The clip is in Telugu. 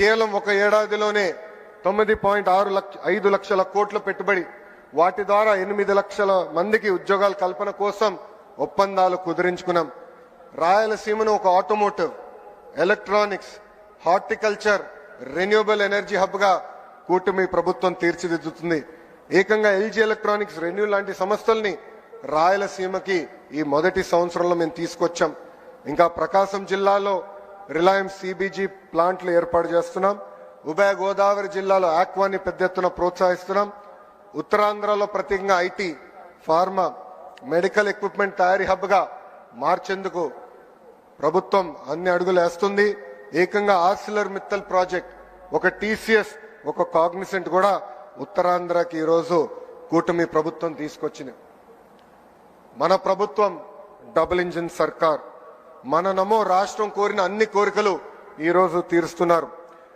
కేవలం ఒక ఏడాదిలోనే తొమ్మిది పాయింట్ ఆరు లక్ష ఐదు లక్షల కోట్ల పెట్టుబడి వాటి ద్వారా ఎనిమిది లక్షల మందికి ఉద్యోగాల కల్పన కోసం ఒప్పందాలు కుదిరించుకున్నాం. రాయలసీమను ఒక automotive electronics horticulture renewable energy హబ్గా కూటమి ప్రభుత్వం తీర్చిదిద్దుతుంది. ఏకంగా ఎల్జీ ఎలక్ట్రానిక్స్ రెన్యూ లాంటి సంస్థల్ని రాయలసీమకి ఈ మొదటి సంవత్సరంలో మేము తీసుకొచ్చాం. ఇంకా ప్రకాశం జిల్లాలో రిలయన్స్ సిబిజీ ప్లాంట్లు ఏర్పాటు చేస్తున్నాం. ఉభయ గోదావరి జిల్లాలో ఆక్వాని పెద్ద ఎత్తున ప్రోత్సహిస్తున్నాం. ఉత్తరాంధ్రలో ప్రత్యేకంగా ఐటీ ఫార్మా మెడికల్ ఎక్విప్మెంట్ తయారీ హబ్గా మార్చేందుకు ప్రభుత్వం అన్ని అడుగులు వేస్తుంది. ఏకంగా ఆర్సిలర్ మిత్తల్ ప్రాజెక్ట్ ఒక టీసీఎస్ ఒక కాగ్నిసెంట్ కూడా ఉత్తరాంధ్రకి ఈరోజు కూటమి ప్రభుత్వం తీసుకొచ్చింది. మన ప్రభుత్వం డబుల్ ఇంజిన్ సర్కార్. మననమో రాష్ట్రం కోరిన అన్ని కోరికలు ఈరోజు తీరుస్తున్నారు.